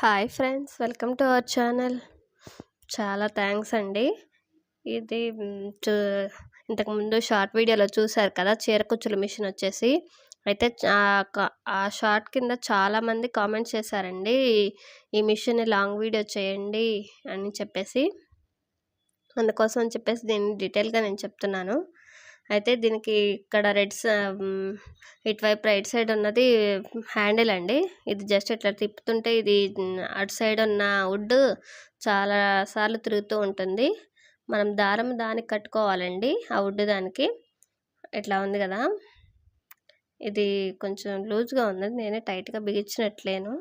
Hi friends welcome to our channel. చాలా thanks అండి. ఇది చూ ఇంతకుముందు షార్ట్ వీడియోలో చూశారు కదా చీరకుచ్చులు మిషన్ వచ్చేసి. అయితే ఆ షార్ట్ కింద చాలామంది కామెంట్స్ చేశారండి ఈ మిషన్ లాంగ్ వీడియో చేయండి అని చెప్పేసి. అందుకోసం చెప్పేసి దీన్ని డీటెయిల్గా నేను చెప్తున్నాను. అయితే దీనికి ఇక్కడ రెడ్ ఇటువైపు రైట్ సైడ్ ఉన్నది హ్యాండిల్ అండి. ఇది జస్ట్ ఇట్లా తిప్పుతుంటే ఇది అటు సైడ్ ఉన్న వుడ్ చాలా సార్లు తిరుగుతూ ఉంటుంది. మనం దారం దానికి కట్టుకోవాలండి ఆ వుడ్ దానికి. ఇట్లా ఉంది కదా. ఇది కొంచెం లూజ్గా ఉంది నేనే టైట్గా బిగించినట్లేను.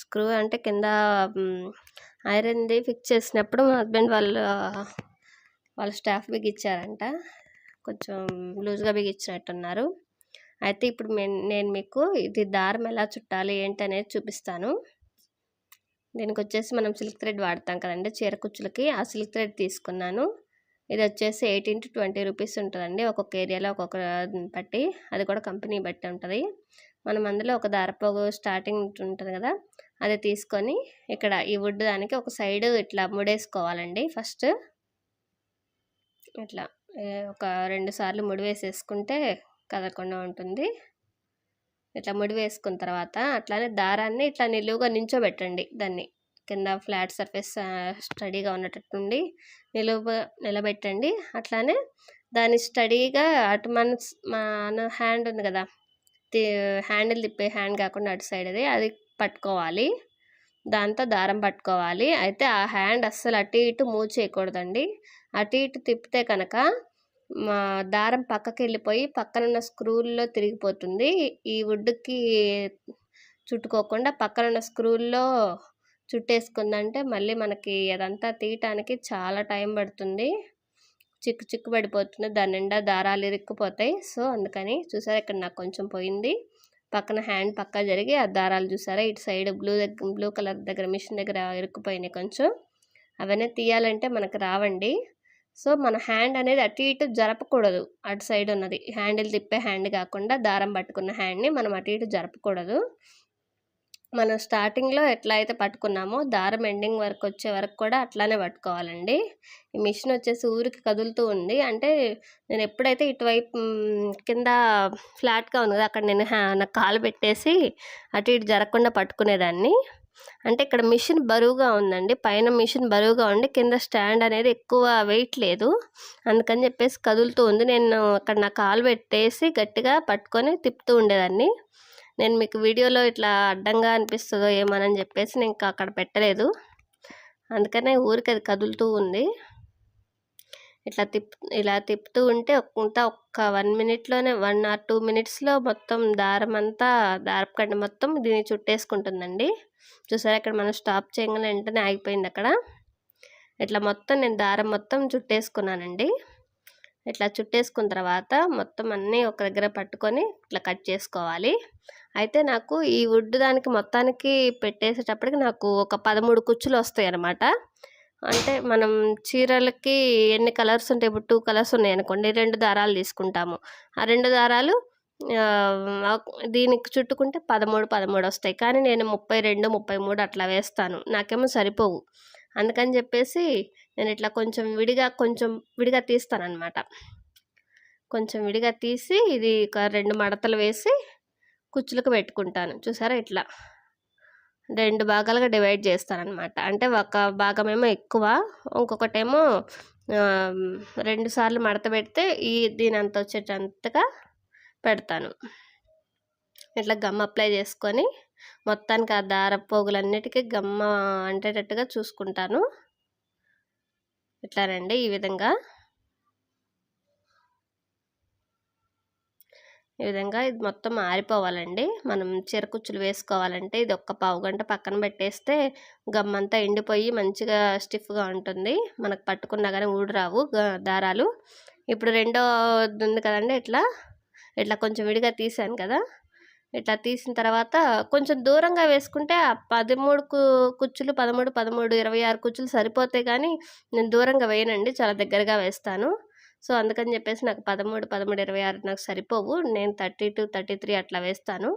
స్క్రూ అంటే కింద ఐరన్ది ఫిక్స్ చేసినప్పుడు మా హస్బెండ్ వాళ్ళ వాళ్ళ స్టాఫ్ బిగించారంట. కొంచెం లూజ్గా బిగించినట్టున్నారు. అయితే ఇప్పుడు నేను మీకు ఇది దారం ఎలా చుట్టాలి ఏంటి అనేది చూపిస్తాను. దీనికి వచ్చేసి మనం సిల్క్ థ్రెడ్ వాడతాం కదండి చీర కుచ్చులకి. ఆ సిల్క్ థ్రెడ్ తీసుకున్నాను. ఇది వచ్చేసి ఎయిటీన్ టు ట్వంటీ రూపీస్ ఉంటుందండి ఒక్కొక్క ఏరియాలో ఒక్కొక్క బట్టి. అది కూడా కంపెనీ బట్టి ఉంటుంది. మనం అందులో ఒక దారపోగు స్టార్టింగ్ ఉంటుంది కదా అది తీసుకొని ఇక్కడ ఈ వుడ్ దానికి ఒక సైడ్ ఇట్లా ముడేసుకోవాలండి ఫస్ట్. ఇట్లా. ఒక రెండు సార్లు ముడి వేసేసుకుంటే కదలకుండా ఉంటుంది. ఇట్లా ముడి వేసుకున్న తర్వాత అట్లానే దారాన్ని ఇట్లా నిలువుగా నించోబెట్టండి దాన్ని. కింద ఫ్లాట్ సర్ఫేస్ స్టడీగా ఉన్నట్టుండి నిలువ నిలబెట్టండి. అట్లానే దాన్ని స్టడీగా అటు మన మన హ్యాండ్ ఉంది కదా హ్యాండిల్ తిప్పే హ్యాండ్ కాకుండా అటు సైడ్ అది అది పట్టుకోవాలి. దాంతో దారం పట్టుకోవాలి. అయితే ఆ హ్యాండ్ అస్సలు అటు ఇటు మూవ్ చేయకూడదండి. అటు ఇటు తిప్పితే కనుక మా దారం పక్కకి వెళ్ళిపోయి పక్కన ఉన్న స్క్రూల్లో తిరిగిపోతుంది. ఈ వుడ్కి చుట్టుకోకుండా పక్కన ఉన్న స్క్రూల్లో చుట్టేసుకుందంటే మళ్ళీ మనకి అదంతా తీయటానికి చాలా టైం పడుతుంది. చిక్కు చిక్కు పడిపోతుంది. దాని నిండా దారాలు ఇరుక్కుపోతాయి. సో అందుకని చూసారా ఇక్కడ నాకు కొంచెం పోయింది. పక్కన హ్యాండ్ పక్క జరిగి ఆ దారాలు చూసారా? ఇటు సైడ్ బ్లూ దగ్గర బ్లూ కలర్ దగ్గర మిషన్ దగ్గర ఇరుక్కుపోయినాయి కొంచెం. అవన్నీ తీయాలంటే మనకు రావండి. సో మన హ్యాండ్ అనేది అటు ఇటు జరపకూడదు. అటు సైడ్ ఉన్నది. హ్యాండిల్ తిప్పే హ్యాండ్ కాకుండా దారం పట్టుకున్న హ్యాండ్ని మనం అటు ఇటు జరపకూడదు. మనం స్టార్టింగ్లో ఎట్లా అయితే పట్టుకున్నామో దారం ఎండింగ్ వరకు వచ్చే వరకు కూడా అట్లానే పట్టుకోవాలండి. ఈ మిషన్ వచ్చేసి ఊరికి కదులుతూ ఉంది. అంటే నేను ఎప్పుడైతే ఇటువైపు కింద ఫ్లాట్గా ఉంది కదా అక్కడ నేను హ్యా- నా కాలు పెట్టేసి అటు ఇటు జరగకుండా పట్టుకునేదాన్ని. అంటే ఇక్కడ మిషన్ బరువుగా ఉందండి. పైన మిషన్ బరువుగా ఉండి కింద స్టాండ్ అనేది ఎక్కువ వెయిట్ లేదు. అందుకని చెప్పేసి కదులుతూ ఉంది. నేను అక్కడ నా కాలు పెట్టేసి గట్టిగా పట్టుకొని తిప్పుతూ ఉండేదాన్ని. నేను మీకు వీడియోలో ఇట్లా అడ్డంగా అనిపిస్తుందో ఏమోనని చెప్పేసి నేను అక్కడ పెట్టలేదు. అందుకనే ఊరికి అది కదులుతూ ఉంది. ఇట్లా తిప్ ఇలా తిప్పుతూ ఉంటే అంతా ఒక్క వన్ మినిట్లోనే వన్ ఆర్ టూ మినిట్స్లో మొత్తం దారం అంతా దారపు కండి మొత్తం దీన్ని చుట్టేసుకుంటుందండి. చూసారా ఇక్కడ మనం స్టాప్ చేయగానే వెంటనే ఆగిపోయింది అక్కడ. ఇట్లా మొత్తం నేను దారం మొత్తం చుట్టేసుకున్నానండి. ఇట్లా చుట్టేసుకున్న తర్వాత మొత్తం అన్నీ ఒక దగ్గర పట్టుకొని ఇట్లా కట్ చేసుకోవాలి. అయితే నాకు ఈ వుడ్ దానికి మొత్తానికి పెట్టేసేటప్పటికి నాకు ఒక పదమూడు కుచ్చులు వస్తాయి అన్నమాట అంటే మనం చీరలకి ఎన్ని కలర్స్ ఉంటాయి? ఇప్పుడు టూ కలర్స్ ఉన్నాయి అనుకోండి. రెండు దారాలు తీసుకుంటాము. ఆ రెండు దారాలు దీనికి చుట్టుకుంటే పదమూడు పదమూడు వస్తాయి. కానీ నేను ముప్పై రెండు ముప్పై మూడు అట్లా వేస్తాను. నాకేమో సరిపోవు. అందుకని చెప్పేసి నేను ఇట్లా కొంచెం విడిగా కొంచెం విడిగా తీస్తాను అనమాట కొంచెం విడిగా తీసి ఇది ఒక రెండు మడతలు వేసి కుచ్చులకు పెట్టుకుంటాను. చూసారా ఇట్లా? రెండు భాగాలుగా డివైడ్ చేస్తాను అనమాట అంటే ఒక భాగమేమో ఎక్కువ ఇంకొకటేమో రెండు సార్లు మడత పెడితే ఈ దీని అంత వచ్చేటంతగా పెడతాను. ఇట్లా గమ్ అప్లై చేసుకొని మొత్తానికి ఆ దార పోగులన్నిటికీ గమ్మ అంటేటట్టుగా చూసుకుంటాను. ఇట్లానండి ఈ విధంగా. ఈ విధంగా ఇది మొత్తం ఆరిపోవాలండి. మనం చిరకుచ్చులు వేసుకోవాలంటే ఇది ఒక్క పావు గంట పక్కన పెట్టేస్తే గమ్మంతా ఎండిపోయి మంచిగా స్టిఫ్గా ఉంటుంది. మనకు పట్టుకున్నా కానీ ఊడి రావు దారాలు. ఇప్పుడు రెండో ఉంది కదండి ఇట్లా. ఇట్లా కొంచెం విడిగా తీసాను కదా. ఇట్లా తీసిన తర్వాత కొంచెం దూరంగా వేసుకుంటే ఆ పదమూడు కు కుచ్చులు పదమూడు పదమూడు ఇరవై ఆరు కుచ్చులు సరిపోతాయి కానీ నేను దూరంగా వేయనండి. చాలా దగ్గరగా వేస్తాను. సో అందుకని చెప్పేసి నాకు పదమూడు పదమూడు ఇరవై ఆరు నాకు సరిపోవు. నేను థర్టీ టూ థర్టీ త్రీ అట్లా వేస్తాను.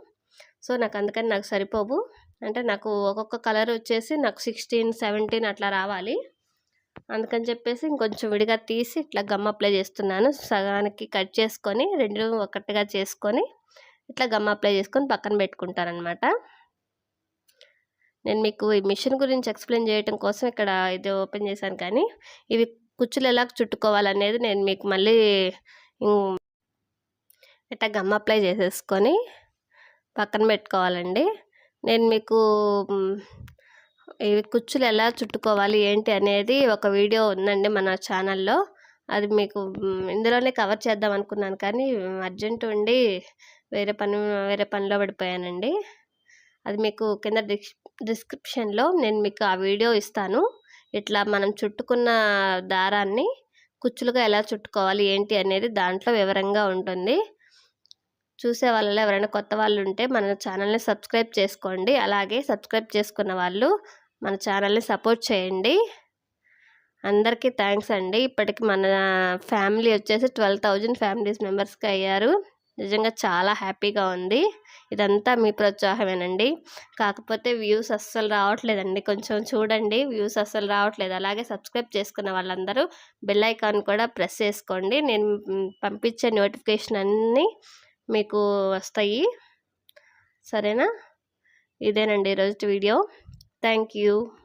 సో నాకు అందుకని నాకు సరిపోవు. అంటే నాకు ఒక్కొక్క కలర్ వచ్చేసి నాకు సిక్స్టీన్ సెవెంటీన్ అట్లా రావాలి. అందుకని చెప్పేసి ఇంకొంచెం విడిగా తీసి ఇట్లా గమ్ అప్లై చేస్తున్నాను. సగానికి కట్ చేసుకొని రెండు ఒకటిగా చేసుకొని ఇట్లా గమ్ అప్లై చేసుకొని పక్కన పెట్టుకుంటారనమాట నేను మీకు ఈ మిషన్ గురించి ఎక్స్ప్లెయిన్ చేయడం కోసం ఇక్కడ ఇది ఓపెన్ చేశాను కానీ ఇవి కుచ్చులు ఎలా చుట్టుకోవాలనేది నేను మీకు మళ్ళీ ఇట్లా గమ్ అప్లై చేసేసుకొని పక్కన పెట్టుకోవాలండి. నేను మీకు ఇవి కుచ్చులు ఎలా చుట్టుకోవాలి ఏంటి అనేది ఒక వీడియో ఉందండి మన ఛానల్లో. అది మీకు ఇందులోనే కవర్ చేద్దాం అనుకున్నాను కానీ అర్జెంట్ ఉండి వేరే పని వేరే పనిలో పడిపోయానండి. అది మీకు కింద డిస్ డిస్క్రిప్షన్లో నేను మీకు ఆ వీడియో ఇస్తాను. ఇట్లా మనం చుట్టుకున్న దారాన్ని కుచ్చులుగా ఎలా చుట్టుకోవాలి ఏంటి అనేది దాంట్లో వివరంగా ఉంటుంది. చూసే వాళ్ళలో ఎవరైనా కొత్త వాళ్ళు ఉంటే మన ఛానల్ని సబ్స్క్రైబ్ చేసుకోండి. అలాగే సబ్స్క్రైబ్ చేసుకున్న వాళ్ళు మన ఛానల్ని సపోర్ట్ చేయండి. అందరికీ థ్యాంక్స్ అండి. ఇప్పటికి మన ఫ్యామిలీ వచ్చేసి ట్వెల్వ్ థౌజండ్ ఫ్యామిలీస్ మెంబర్స్కి అయ్యారు. నిజంగా చాలా హ్యాపీగా ఉంది. ఇదంతా మీ ప్రోత్సాహమేనండి. కాకపోతే వ్యూస్ అస్సలు రావట్లేదండి. కొంచెం చూడండి వ్యూస్ అస్సలు రావట్లేదు. అలాగే సబ్స్క్రైబ్ చేసుకున్న వాళ్ళందరూ బెల్ ఐకాన్ కూడా ప్రెస్ చేసుకోండి. నేను పంపించే నోటిఫికేషన్ అన్నీ మీకు వస్తాయి. సరేనా? ఇదేనండి ఈరోజు వీడియో. Thank you